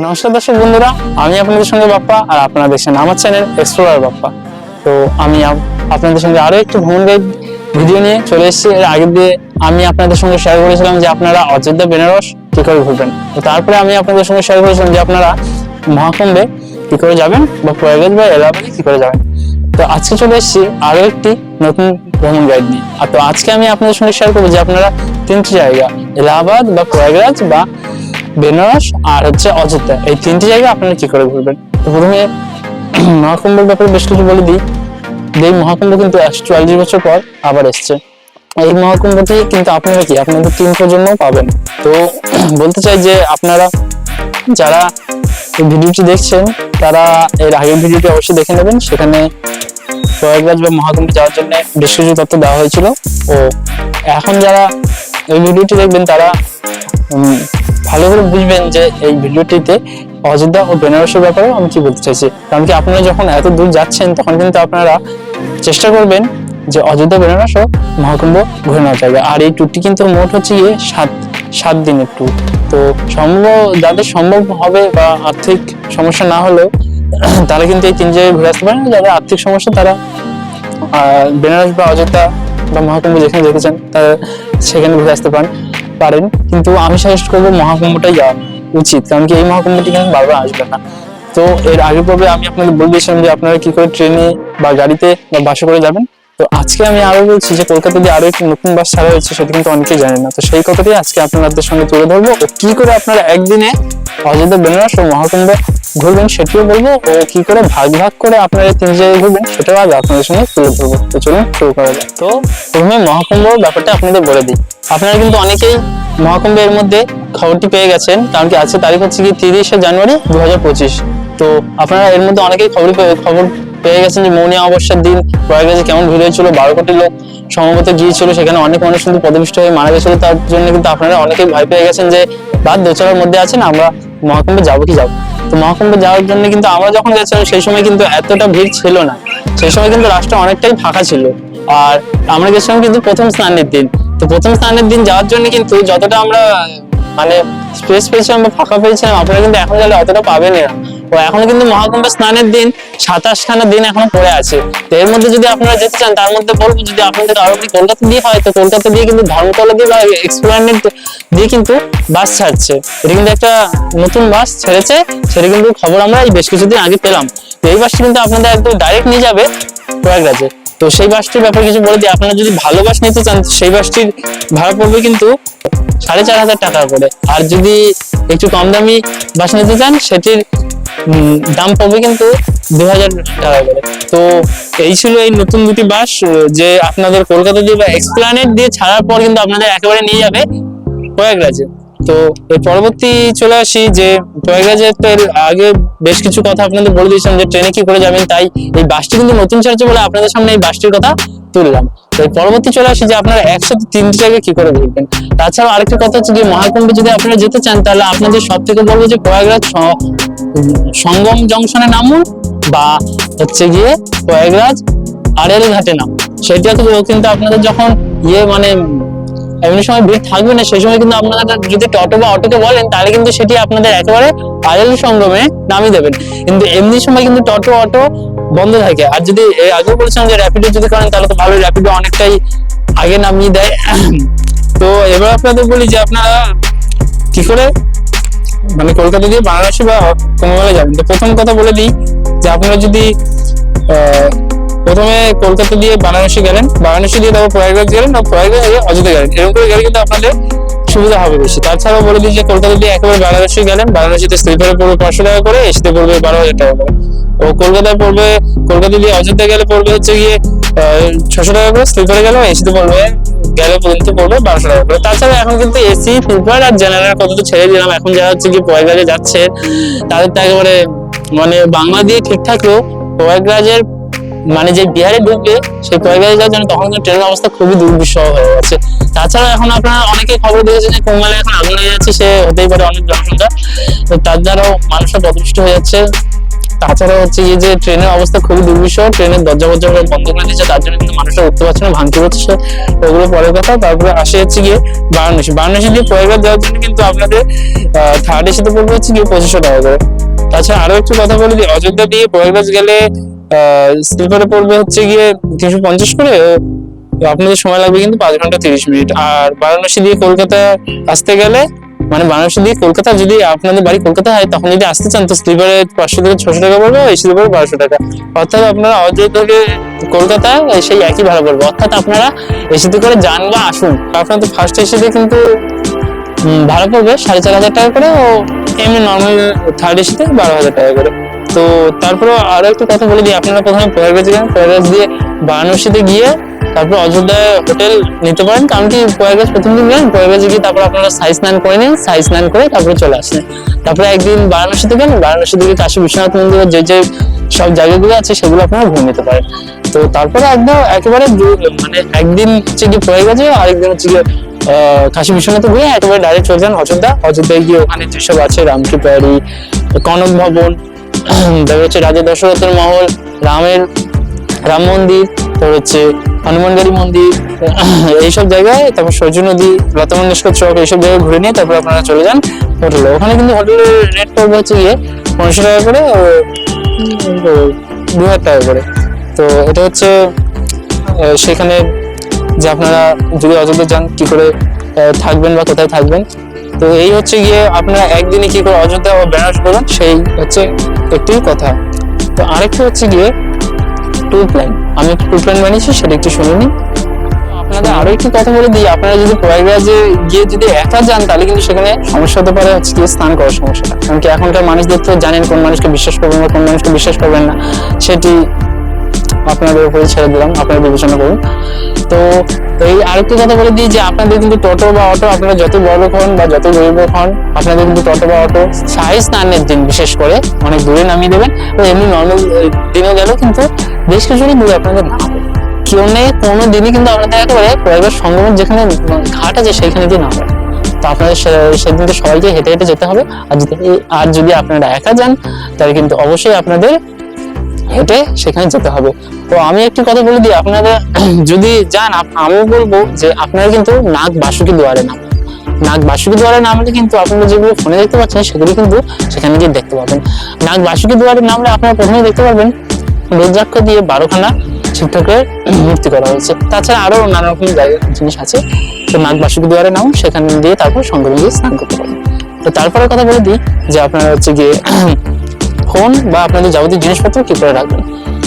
নমস্কার দর্শক বন্ধুরা, আমি আপনাদের সঙ্গে বাপ্পা আর আপনারা দেখছেন আমার চ্যানেল এক্সপ্লোরার বাপ্পা। তো আমি আপ- আপনাদের সঙ্গে আরও একটি ভ্রমণ গাইড ভিডিও নিয়ে চলে এসেছি। এর আগে দিয়ে আমি আপনাদের সঙ্গে শেয়ার করেছিলাম যে আপনারা অযোধ্যা, বেনারস কি করে ঘুরবেন? তো তারপরে আমি আপনাদের সঙ্গে শেয়ার করেছিলাম যে আপনারা মহাকুম্ভে কী করে যাবেন বা প্রয়াগরাজ বা এলাহাবাদে কী করে যাবেন। তো আজকে চলে এসেছি আরও একটি নতুন ভ্রমণ গাইড নিয়ে। আর তো আজকে আমি আপনাদের সঙ্গে শেয়ার করব যে আপনারা তিনটি জায়গা, এলাহাবাদ বা প্রয়াগরাজ বা বেনারস আর হচ্ছে অযোধ্যা। এই তিনটি জায়গা আপনারা কি করে ঘুরবেন? প্রথমে মহাকুম্ভের ব্যাপারে বেশ কিছু বলে দিই। এই মহাকুম্ভ কিন্তু একশো চুয়াল্লিশ বছর পর আবার এসছে। এই মহাকুম্ভটি কিন্তু আপনারা কি? আপনাদের তিন প্রজন্মও পাবেন। তো বলতে চাই যে আপনারা যারা এই ভিডিওটি দেখছেন, তারা এর আগের ভিডিওটি অবশ্যই দেখে নেবেন। সেখানে প্রয়াগরাজ বা মহাকুম্ভে যাওয়ার জন্য বেশ কিছু তথ্য দেওয়া হয়েছিল। ও এখন যারা এই ভিডিওটি দেখবেন তারা ভালো করে বুঝবেন যে এই ভিডিওটিতে অযোধ্যা ও বেনারসের ব্যাপারে আমি কি বলতে চাইছি। কারণ কি আপনারা যখন এত দূর যাচ্ছেন, তখন কিন্তু আপনারা চেষ্টা করবেন যে অযোধ্যা, বেনারস ও মহাকুম্ভ ঘুরে নেওয়া জায়গা। আর এই ট্যুরটি কিন্তু মোট হচ্ছে গিয়ে সাত সাত দিনের ট্যুর তো সম্ভব, যাদের সম্ভব হবে বা আর্থিক সমস্যা না হলেও তারা কিন্তু এই তিন জায়গায় ঘুরে আসতে পারেন। যাদের আর্থিক সমস্যা, তারা বেনারস বা অযোধ্যা বা মহাকুম্ভ যেখানে যেতে চান তারা সেখানে ঘুরে আসতে পারেন পারেন। কিন্তু আমি সাজেস্ট করব মহাকুম্ভটাই যাওয়া উচিত, কারণ কি এই মহাকুম্ভটি কিন্তু বারবার আসবে না। তো এর আগে পর্বে আমি আপনাদের বলে যে আপনারা কি করে ট্রেনে বা গাড়িতে বা বাসে করে যাবেন তো আজকে আমি আরও বলছি যে কলকাতা দিয়ে আরও একটি নতুন বাস ছাড়া হয়েছে, সেটা কিন্তু অনেকেই জানেন না। তো সেই কথাটাই আজকে আপনাদের সঙ্গে তুলে ধরবো। ও কি করে আপনারা একদিনে অযোধ্যা, বেনারস ও মহাকুম্ভ ঘুরবেন সেটিও বলব। ও কি করে ভাগ ভাগ করে আপনারা তিন জায়গায় ঘুরবেন সেটাও আজ আপনাদের সঙ্গে তুলে ধরবো। তো চলুন শুরু করা যায় তো প্রথমে মহাকুম্ভ ব্যাপারটা আপনাদের বলে দিই। আপনারা কিন্তু অনেকেই মহাকুম্ভের মধ্যে খবরটি পেয়ে গেছেন, কারণ কি আজকে তারিখ হচ্ছে কি তিরিশে জানুয়ারি দু হাজার পঁচিশ। তো আপনারা এর মধ্যে অনেকেই খবর খবর পেয়ে গেছেন যে মৌনী অমাবস্যার দিন প্রয়াগরাজে কেমন ভিড় হয়েছিল? বারো কোটি লোক সম্ভবত গিয়েছিল, সেখানে অনেক মানুষ কিন্তু পদপিষ্ট হয়ে মারা গেছিল। তার জন্য কিন্তু আপনারা অনেকেই ভয় পেয়ে গেছেন যে, বাদ দোচারের মধ্যে আছেন, আমরা মহাকুম্ভে যাব কি যাব? তো মহাকুম্ভে যাওয়ার জন্য কিন্তু আমরা যখন গেছিলাম সেই সময় কিন্তু এতটা ভিড় ছিল না। সেই সময় কিন্তু রাস্তা অনেকটাই ফাঁকা ছিল। আর আমরা গেছিলাম কিন্তু প্রথম স্নানের দিন। তো প্রথম স্নানের দিন যাওয়ার জন্য কিন্তু যতটা আমরা মানে স্পেস পেয়েছিলাম বা ফাঁকা পেয়েছিলাম আপনারা কিন্তু এখন গেলে অতটা পাবেন না। তো এখনও কিন্তু মহাকুম্ভ স্নানের দিন, সাতাশখানা দিন এখনও পড়ে আছে। তো এর মধ্যে যদি আপনারা যেতে চান, তার মধ্যে বলব যদি আপনাদের আরও কলকাতা দিয়ে হয়, তো কলকাতা দিয়ে কিন্তু ধর্মতলা দিয়ে বা এক্সপ্লেনেড দিয়ে কিন্তু বাস ছাড়ছে। এটা কিন্তু একটা নতুন বাস ছেড়েছে, সেটা কিন্তু খবর আমরা এই বেশ কিছুদিন আগে পেলাম। তো এই বাসটি কিন্তু আপনাদের একদম ডাইরেক্ট নিয়ে যাবে প্রয়াগরাজে। তো সেই বাসটির ব্যাপারে কিছু বলে দিই। আপনারা যদি ভালো বাস নিতে চান, সেই বাসটির ভাড়া পড়বে কিন্তু সাড়ে চার হাজার টাকা করে। আর যদি একটু কম দামি বাস নিতে চান, সেটির দাম পড়বে কিন্তু দু হাজার টাকা করে। তো এই ছিল এই নতুন দুটি বাস যে আপনাদের কলকাতা দিয়ে বা এক্সপ্লানেট দিয়ে ছাড়ার পর কিন্তু আপনাদের একেবারে নিয়ে যাবে প্রয়াগরাজে। তো এর পরবর্তী চলে আসি যে প্রয়াগরাজে তো আগে বেশ কিছু কথা আপনাদের বলে দিয়েছিলাম যে ট্রেনে কি করে যাবেন, তাই এই বাসটি কিন্তু নতুন ছাড়ছে বলে আপনাদের সামনে এই বাসটির কথা তুললাম। তো পরবর্তী চলে আসি যে আপনারা একসাথে তিনটি জায়গায় কি করে ঘুরবেন তাছাড়া আরেকটা কথা হচ্ছে যে মহাকুম্ভে যদি আপনারা যেতে চান, তাহলে আপনাদের সব থেকে বলব যে প্রয়াগরাজ সঙ্গম জংশনে নামুন বা হচ্ছে গিয়ে প্রয়াগরাজ আড়েল ঘাটে নাম সেটা তো কিন্তু আপনাদের যখন ইয়ে মানে এমনি সময় ভিড় থাকবে না সেই সময় কিন্তু আপনারা যদি টোটো বা অটোকে বলেন তাহলে কিন্তু সেটি আপনাদের একেবারে আড়েল সঙ্গমে নামিয়ে দেবেন। কিন্তু এমনি সময় কিন্তু টোটো অটো বন্ধ থাকে। আর যদি আগেও বলেছিলাম যে র্যাপিডো যদি করেন তাহলে তো ভালো র্যাপিডো অনেকটাই আগে নামিয়ে দেয়। তো এবার আপনাদের বলি যে আপনারা কি করে মানে কলকাতা দিয়ে বারাণসী বা কুম্ভমেলা যাবেন। তো প্রথম কথা বলে দিই যে আপনারা যদি আহ, প্রথমে কলকাতা দিয়ে বারাণসী গেলেন, বারাণসী দিয়ে তারপর প্রয়াগরাজ গেলেন, আর প্রয়াগরাজ দিয়ে অযোধ্যা গেলেন। এরকম করে গেলে কিন্তু আপনাদের সুবিধা হবে বেশি। তাছাড়াও বলে দিই যে কলকাতা দিয়ে একেবারে বারাণসী গেলেন, বারাণসীতে স্লিপারে পড়বে পাঁচশো টাকা করে, এসিতে পড়বে বারো হাজার টাকা করে। ও কলকাতায় পড়বে, কলকাতা দিয়ে অযোধ্যা গেলে পড়বে হচ্ছে গিয়ে ছশো টাকা করে স্লিপারে গেলে এসিতে পড়বে, গেলে পর্যন্ত পড়বে বারোশো টাকা করে। তাছাড়া এখন কিন্তু এসি স্লিপার আর জেনারেল কত তো ছেড়ে দিলাম, এখন যারা হচ্ছে কি প্রয়াগরাজে যাচ্ছে, তাদের তো একেবারে মানে বাংলা দিয়ে ঠিক থাকলেও প্রয়াগরাজের মানে যে বিহারে ঢুকবে সেই প্রয়াগরাজে যাওয়ার জন্য তখন কিন্তু ট্রেনের অবস্থা খুবই দুর্বিষহ হয়ে গেছে তাছাড়া এখন আপনারা অনেকে খবর দিয়েছেন যে কুম্বালে এখন আগুন হয়ে যাচ্ছে, সে হতেই পারে অনেক জনসংখ্যা। তো তার দ্বারাও মানুষরা পদপিষ্ট হয়ে যাচ্ছে। তাছাড়া হচ্ছে এই যে ট্রেনের অবস্থা খুবই দুর্বিষহ, ট্রেনের দরজা ফরজা বন্ধ করে দিচ্ছে তার জন্য কিন্তু মানুষ মানুষরা উঠতে পারছে না ভাঙতে পারছে ওগুলো পরের কথা। তারপরে আসে হচ্ছে গিয়ে বারাণসী। বারাণসী দিয়ে প্রয়াগরাজ যাওয়ার জন্য কিন্তু আপনাদের থার্ড এসিতে পড়বে হচ্ছে গিয়ে পঁচিশশো টাকা করে। তাছাড়া আরও একটু কথা বলে দিই, অযোধ্যা দিয়ে প্রয়াগরাজ গেলে স্লিপারে পড়বে হচ্ছে গিয়ে তিনশো পঞ্চাশ করে আপনাদের সময় লাগবে কিন্তু পাঁচ ঘণ্টা তিরিশ মিনিট। আর বারাণসী দিয়ে কলকাতা আসতে গেলে মানে বারাণসী দিয়ে কলকাতা যদি আপনাদের বাড়ি কলকাতা হয়, তখন যদি আসতে চান, তো স্লিপারে পাঁচশো থেকে ছশো টাকা পড়বে এসি স্লিপারে বারোশো টাকা। অর্থাৎ আপনারা অযোধ্যা থেকে কলকাতা সেই একই ভাড়া পড়বে অর্থাৎ আপনারা এসিতে করে যান বা আসুন। আপনাদের ফার্স্ট এসিতে কিন্তু ভাড়া পড়বে সাড়ে চার হাজার টাকা করে, ও এমনি নর্মাল থার্ড এসিতে বারো হাজার টাকা করে। তো তারপরে আরও একটা কথা বলে দিই। আপনারা প্রথমে প্রয়াগরাজ যান। প্রয়াগরাজ দিয়ে বারাণসীতে গিয়ে তারপর অযোধ্যায় হোটেল নিতে পারেন। কারণ কি প্রয়াগরাজ প্রথম দিন গেলেন প্রয়াগরাজে গিয়ে তারপর আপনারা সাই স্নান করে নিন, সাই স্নান করে তারপরে চলে আসেন তারপরে একদিন বারাণসীতে গেলেন। বারাণসী থেকে কাশী বিশ্বনাথ মন্দিরে যে যে সব জায়গাগুলো আছে সেগুলো আপনারা ঘুরে নিতে পারেন। তো তারপরে একদম একেবারে মানে একদিন হচ্ছে গিয়ে প্রয়াগরাজে, আরেকদিন হচ্ছে গিয়ে কাশী বিশ্বনাথে ঘুরে একেবারে ডাইরেক্ট চলে যান অযোধ্যা। অযোধ্যায় গিয়ে ওখানে যেসব আছে, রামকৃপারি, কনক ভবন তারপর হচ্ছে রাজা দশরথের মহল, রামের রাম মন্দির, তারপর হচ্ছে হনুমানগাড়ি মন্দির, এইসব জায়গায়, তারপর সূর্য নদী, লতা মঙ্গেশকর চক, এইসব জায়গায় ঘুরে নিয়ে তারপর আপনারা চলে যান হোটেলে। ওখানে কিন্তু হোটেলের রেট পড়বে হচ্ছে গিয়ে পনেরোশো টাকা করে দু হাজার টাকা করে। তো এটা হচ্ছে সেখানে যে আপনারা যদি অযোধ্যা যান, কি করে থাকবেন বা কোথায় থাকবেন। তো এই হচ্ছে গিয়ে আপনারা একদিনে কি করে অযোধ্যা ও বেনারস করবেন সেই হচ্ছে একটি কথা। তো আরেকটা হচ্ছে গিয়ে ট্যুর প্ল্যান আমি টু প্ল্যান বানিয়েছি, সেটা একটু শুনে আপনাদের আরও একটি কথা বলে দিই, আপনারা যদি প্রয়াগরাজে গিয়ে যদি একা যান, তাহলে কিন্তু সেখানে সমস্যা হতে পারে হচ্ছে গিয়ে স্নান করার সমস্যাটা। কারণ কি এখনকার মানুষদের তো জানেন কোন মানুষকে বিশ্বাস করবেন বা কোন মানুষকে বিশ্বাস করবেন না। সেটি আপনাদের উপরে ছেড়ে দিলাম, আপনারা বিবেচনা করুন। তো এই আরেকটি কথা বলে দিই যে আপনাদের কিন্তু টোটো বা অটো, আপনারা যত বড় হন বা যত গরিব হন, আপনাদের কিন্তু টোটো বা অটো সাই স্নানের দিন বিশেষ করে অনেক দূরে নামিয়ে দেবেন। তো এমনি নর্মাল দিনেও গেলেও কিন্তু বেশ কিছুটা দূরে আপনাদের নামাবে কেউ নেই, কোনো দিনই কিন্তু আপনাদের একেবারে প্রয়াগের সঙ্গমের যেখানে ঘাট আছে সেখানে দিয়ে নামবে তো আপনাদের সেদিনকে সবাইকে হেঁটে হেঁটে যেতে হবে। আর যদি আর যদি আপনারা একা যান, তাহলে কিন্তু অবশ্যই আপনাদের হেঁটে সেখানে যেতে হবে। তো আমি একটি কথা বলে দিই, আপনারা যদি যান আমি বলব যে আপনারা কিন্তু নাগ বাসুকি দুয়ারে নাম নাগ বাসুকি দুয়ারে নামলে কিন্তু আপনারা যেগুলো ফোনে দেখতে পাচ্ছেন, সেগুলো কিন্তু সেখানে গিয়ে দেখতে পাবেন। নাগ বাসুকি দুয়ারে নামলে আপনারা প্রথমে দেখতে পারবেন, রুদ্রাক্ষ দিয়ে বারোখানা শিবঠাকুরের মূর্তি করা হয়েছে। তাছাড়া আরও নানা রকম জিনিস আছে, তো নাগ বাসুকি দুয়ারে নাম সেখানে দিয়ে তারপর সঙ্গে গিয়ে স্নান করতে পারেন তো তারপরে কথা বলে দিই যে আপনারা হচ্ছে গিয়ে ফোন বা আপনাদের যাবতীয় জিনিসপত্র কি করে রাখবেন?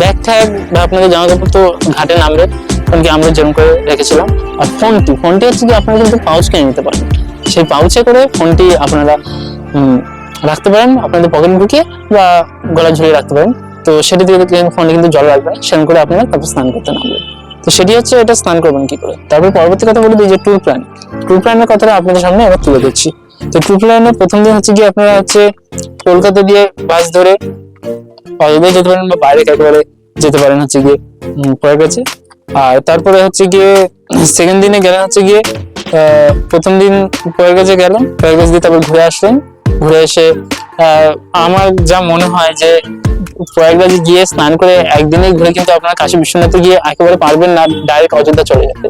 ব্যাগ ট্যাগ বা আপনাদের জামা কাপড় তো ঘাটে নামবে কারণ কি আমরা যেরকম করে রেখেছিলাম। আর ফোনটি ফোনটি হচ্ছে কি আপনারা কিন্তু পাউচ কিনে নিতে পারেন। সেই পাউচে করে ফোনটি আপনারা রাখতে পারেন, আপনাদের পকেট ঢুকিয়ে বা গলা ঝুলিয়ে রাখতে পারেন। তো সেটি দিয়ে ফোনটি কিন্তু জল রাখবেন, সেরকম করে আপনারা তারপর স্নান করতে নামবেন। তো সেটি হচ্ছে এটা স্নান করবেন কি করে? তারপর পরবর্তী কথা বলে দিই যে ট্যুর প্ল্যান ট্যুর প্ল্যানের কথাটা আপনাদের সামনে এবার তুলে দিচ্ছি তো ট্যুর প্ল্যানের প্রথম দিন হচ্ছে কি আপনারা হচ্ছে কলকাতা দিয়ে বাস ধরে অযোধ্যায় যেতে পারেন বা বাইরে একেবারে যেতে পারেন হচ্ছে গিয়ে উম, প্রয়াগরাজে আর তারপরে হচ্ছে গিয়ে সেকেন্ড দিনে গেলেন হচ্ছে গিয়ে প্রথম দিন প্রয়াগরাজে গেলেন প্রয়াগরাজ দিয়ে তারপর ঘুরে আসলেন। ঘুরে এসে আমার যা মনে হয় যে প্রয়াগরাজে গিয়ে স্নান করে একদিনে ঘুরে কিন্তু আপনারা কাশী বিশ্বনাথে গিয়ে একেবারে পারবেন না ডাইরেক্ট অযোধ্যা চলে যেতে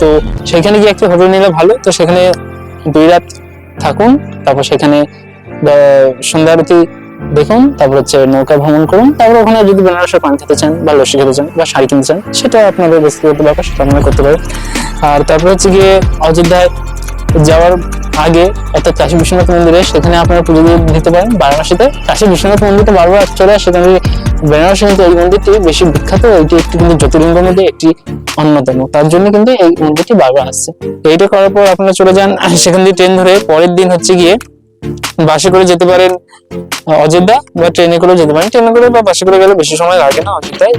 তো সেখানে গিয়ে একটা হোটেল নিলে ভালো তো সেখানে দুই রাত থাকুন, তারপর সেখানে সন্ধ্যা আরতি দেখুন, তারপর হচ্ছে নৌকা ভ্রমণ করুন, তারপর ওখানে যদি বেনারসের পান খেতে চান বা লস্যি খেতে চান বা শাড়ি কিনতে চান, সেটা আপনাদের ব্যক্তিগত ব্যাপার, সেটা আপনারা করতে পারেন। আর তারপর হচ্ছে গিয়ে অযোধ্যায় যাওয়ার আগে অর্থাৎ কাশী বিশ্বনাথ মন্দিরে, সেখানে আপনারা পুজো দিতে পারেন, বারাণসীতে। কাশী বিশ্বনাথ মন্দিরটা বারবার চলে আসে সেখানে বেনারসে কিন্তু এই মন্দিরটি বেশি বিখ্যাত, এটি একটি কিন্তু জ্যোতির্লিঙ্গের মধ্যে একটি অন্যতম। তার জন্য কিন্তু এই মন্দিরটি বারবার আসছে। এইটা করার পর আপনারা চলে যান সেখান দিয়ে ট্রেন ধরে পরের দিন হচ্ছে গিয়ে বাসে করে যেতে পারেন অযোধ্যা, বা ট্রেনে করে যেতে পারেন। ট্রেনে করে বা বাসে করে গেলে বেশি সময় লাগে না অযোধ্যায়।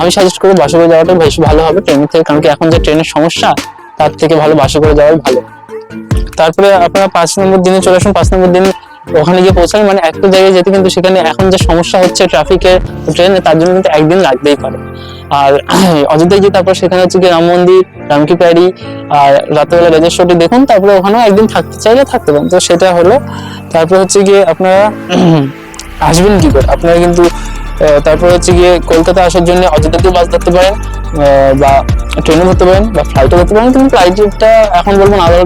আমি সাজেস্ট করব বাসে করে যাওয়াটা বেশি ভালো হবে ট্রেনের থেকে, কারণ কি এখন যে ট্রেনের সমস্যা, তার থেকে ভালো বাসে করে যাওয়াই ভালো। তারপরে আপনারা পাঁচ নম্বর দিনে চলে আসুন, পাঁচ নম্বর দিন ওখানে গিয়ে পৌঁছান মানে একটা জায়গায় যেতে কিন্তু সেখানে এখন যে সমস্যা হচ্ছে ট্রাফিকের ট্রেনে, তার জন্য কিন্তু একদিন লাগতেই পারে। আর অযোধ্যায় গিয়ে তারপর সেখানে হচ্ছে গিয়ে রাম মন্দির, রামকি প্যারি আর রাত্রেবেলা রেজেশ্বরটি দেখুন, তারপরে ওখানেও একদিন থাকতে, চাইলে থাকতে পারেন। তো সেটা হলো, তারপর হচ্ছে গিয়ে আপনারা আসবেন কি করে? আপনারা কিন্তু তারপর হচ্ছে গিয়ে কলকাতা আসার জন্য অযোধ্যা দিয়ে বাস ধরতে পারেন বা ট্রেনে ধরতে পারেন, বা ফ্লাইটে ধরতে পারেন। কিন্তু ফ্লাইটটা এখন বলব না ভালো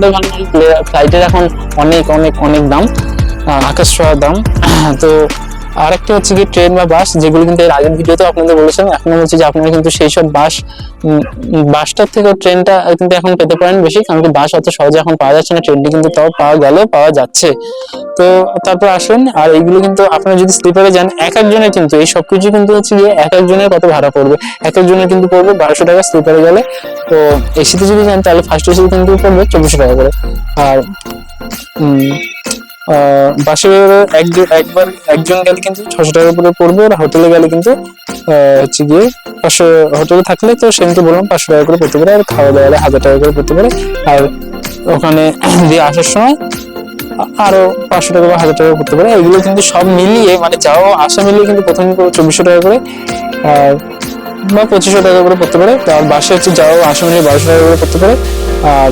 ফ্লাইটের এখন অনেক অনেক অনেক দাম। আকাশ ছোঁয়ার দাম। তো আরেকটা হচ্ছে কি ট্রেন বা বাস যেগুলো কিন্তু এর আগের ভিডিওতে আপনাদের বলেছিলাম এখন হচ্ছে যে আপনারা কিন্তু সেই সব বাস বাসটার থেকে ট্রেনটা কিন্তু এখন পেতে পারেন বেশি, কারণ কি বাস অত সহজে এখন পাওয়া যাচ্ছে না ট্রেনটি কিন্তু তাও পাওয়া গেলেও পাওয়া যাচ্ছে। তো তারপর আসুন, আর এইগুলো কিন্তু আপনারা যদি স্লিপারে যান, এক একজনের কিন্তু, এই সবকিছু কিন্তু হচ্ছে গিয়ে এক একজনের কত ভাড়া পড়বে? এক একজনের কিন্তু পড়বে বারোশো টাকা স্লিপারে গেলে। তো এসিতে যদি যান, তাহলে ফার্স্ট এসি কিন্তু পড়বে চব্বিশশো টাকা করে। আর বাসে একজন একবার একজন গেলে কিন্তু ছশো টাকা করে পড়বে, আর হোটেলে গেলে কিন্তু হচ্ছে গিয়ে পাঁচশো হোটেলে থাকলে তো সেদিনকে বললাম পাঁচশো টাকা করে পড়তে পারে, আর খাওয়া দাওয়া হাজার টাকা করে পড়তে পারে। আর ওখানে দিয়ে আসার সময় আরও পাঁচশো টাকা বা হাজার টাকা করতে পারে, এগুলো কিন্তু সব মিলিয়ে মানে যাও আসা মিলিয়ে কিন্তু প্রথমে চব্বিশশো টাকা করে, আর বা পঁচিশশো টাকা করে পড়তে পারে। আর বাসে হচ্ছে যাও আসা মিলিয়ে বারোশো টাকা করে পড়তে পারে। আর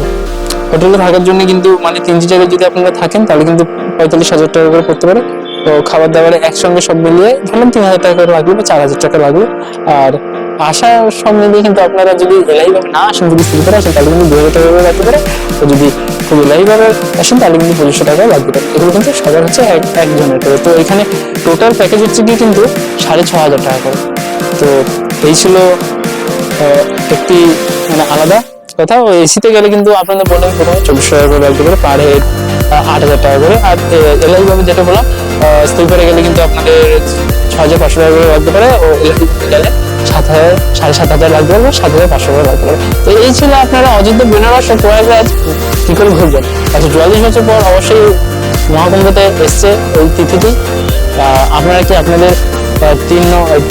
হোটেলে থাকার জন্য কিন্তু মানে তিনটি জায়গায় যদি আপনারা থাকেন, তাহলে কিন্তু পঁয়তাল্লিশ হাজার টাকা করে পড়তে পারে। তো খাবার দাবারে একসঙ্গে সব মিলিয়ে ধরলাম তিন হাজার টাকা করে লাগবে বা চার হাজার টাকা লাগবে আর আসা সব মিলিয়ে কিন্তু আপনারা যদি এলাই ভাবে না আসেন, যদি স্লিপারে আসেন, তাহলে কিন্তু দু হাজার টাকা করে লাগতে পারে। তো যদি খুব এলাই ভাবে আসেন, তাহলে কিন্তু পঁচিশশো টাকা লাগতে পারে। এগুলো কিন্তু সবার হচ্ছে এক, একজনের করে। তো এখানে টোটাল প্যাকেজ হচ্ছে কি কিন্তু সাড়ে ছ হাজার টাকা করে। তো এই ছিল একটি মানে আলাদা কথা। এসিতে গেলে কিন্তু আপনাদের বললাম প্রথমে চব্বিশশো টাকা করে লাগতে পারে। পার হেড আট হাজার টাকা করে। আর এলআই ভাবে যেটা বললাম স্লিপারে গেলে কিন্তু আপনাদের ছ হাজার পাঁচশো টাকা করে লাগতে পারে ও এলআই গেলে সাত হাজার, সাড়ে সাত হাজার লাগতে পারে সাত হাজার পাঁচশো টাকা লাগতে পারে। তো এই ছিল আপনারা অযোধ্যা বেনারস ও প্রয়াগরাজ কি করে ঘুরবেন আচ্ছা চুয়াল্লিশ বছর পর অবশ্যই মহাকুম্ভতে এসছে ওই তিথিটি। আপনারা কি আপনাদের তিন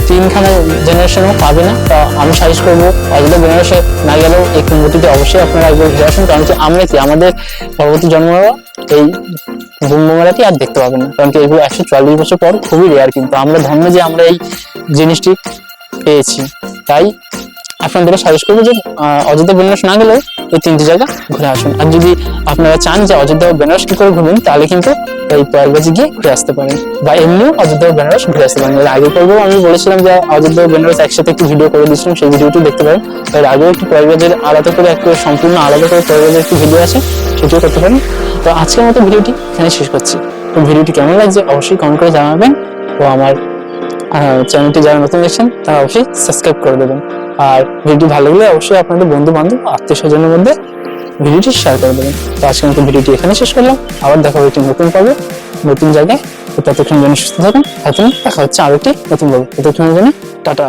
তিনখানা জেনারেশনও পাবে না? তা আমি সাজেস্ট করব, অযোধ্যা বেনারসে না গেলেও এই কুম্ভটিতে অবশ্যই আপনারা একবার ঘুরে আসুন। কারণ কি আমরা কি আমাদের পরবর্তী জন্মরা এই কুম্ভ মেলাটি আর দেখতে পাবেন না। কারণ কি এগুলো একশো চুয়াল্লিশ বছর পর খুবই রেয়ার কিন্তু আমরা ধন্য যে আমরা এই জিনিসটি পেয়েছি। তাই আপনাদেরকে সাজেস্ট করব যে অযোধ্যা বেনারস না গেলেও এই তিনটি জায়গা ঘুরে আসুন। আর যদি আপনারা চান যে অযোধ্যা বেনারস কি করে ঘুরবেন, তাহলে কিন্তু এই প্রয়াগরাজে গিয়ে ঘুরে আসতে পারেন। বা এমনিও অযোধ্যা বেনারস ঘুরে আসতে পারেন। আগে পর্বেও আমি বলেছিলাম যে অযোধ্যা বেনারস একসাথে একটি ভিডিও করে দিয়েছিলাম, সেই ভিডিওটি দেখতে পারেন। এর আগেও একটি প্রয়াগরাজের আলাদা করে একটা সম্পূর্ণ আলাদা করে প্রয়াগরাজের একটি ভিডিও আছে, সেটিও করতে পারেন। তো আজকের মতো ভিডিওটি এখানে শেষ করছি। তো ভিডিওটি কেমন লাগছে অবশ্যই কমেন্ট করে জানাবেন ও আমার চ্যানেলটি যারা নতুন দেখছেন, তারা অবশ্যই সাবস্ক্রাইব করে দেবেন। আর ভিডিওটি ভালো লাগলে অবশ্যই আপনাদের বন্ধু বান্ধব আত্মীয় স্বজনের মধ্যে ভিডিওটি শেয়ার করে দেবেন। তো আজকের মতো ভিডিওটি এখানে শেষ করলাম। আবার দেখা হবে একটি নতুন পাবে নতুন জায়গায়। ততক্ষণ জন্য সুস্থ থাকুন এখন দেখা হচ্ছে আরও একটি নতুন পর্ব। ততক্ষণের জন্য টাটা।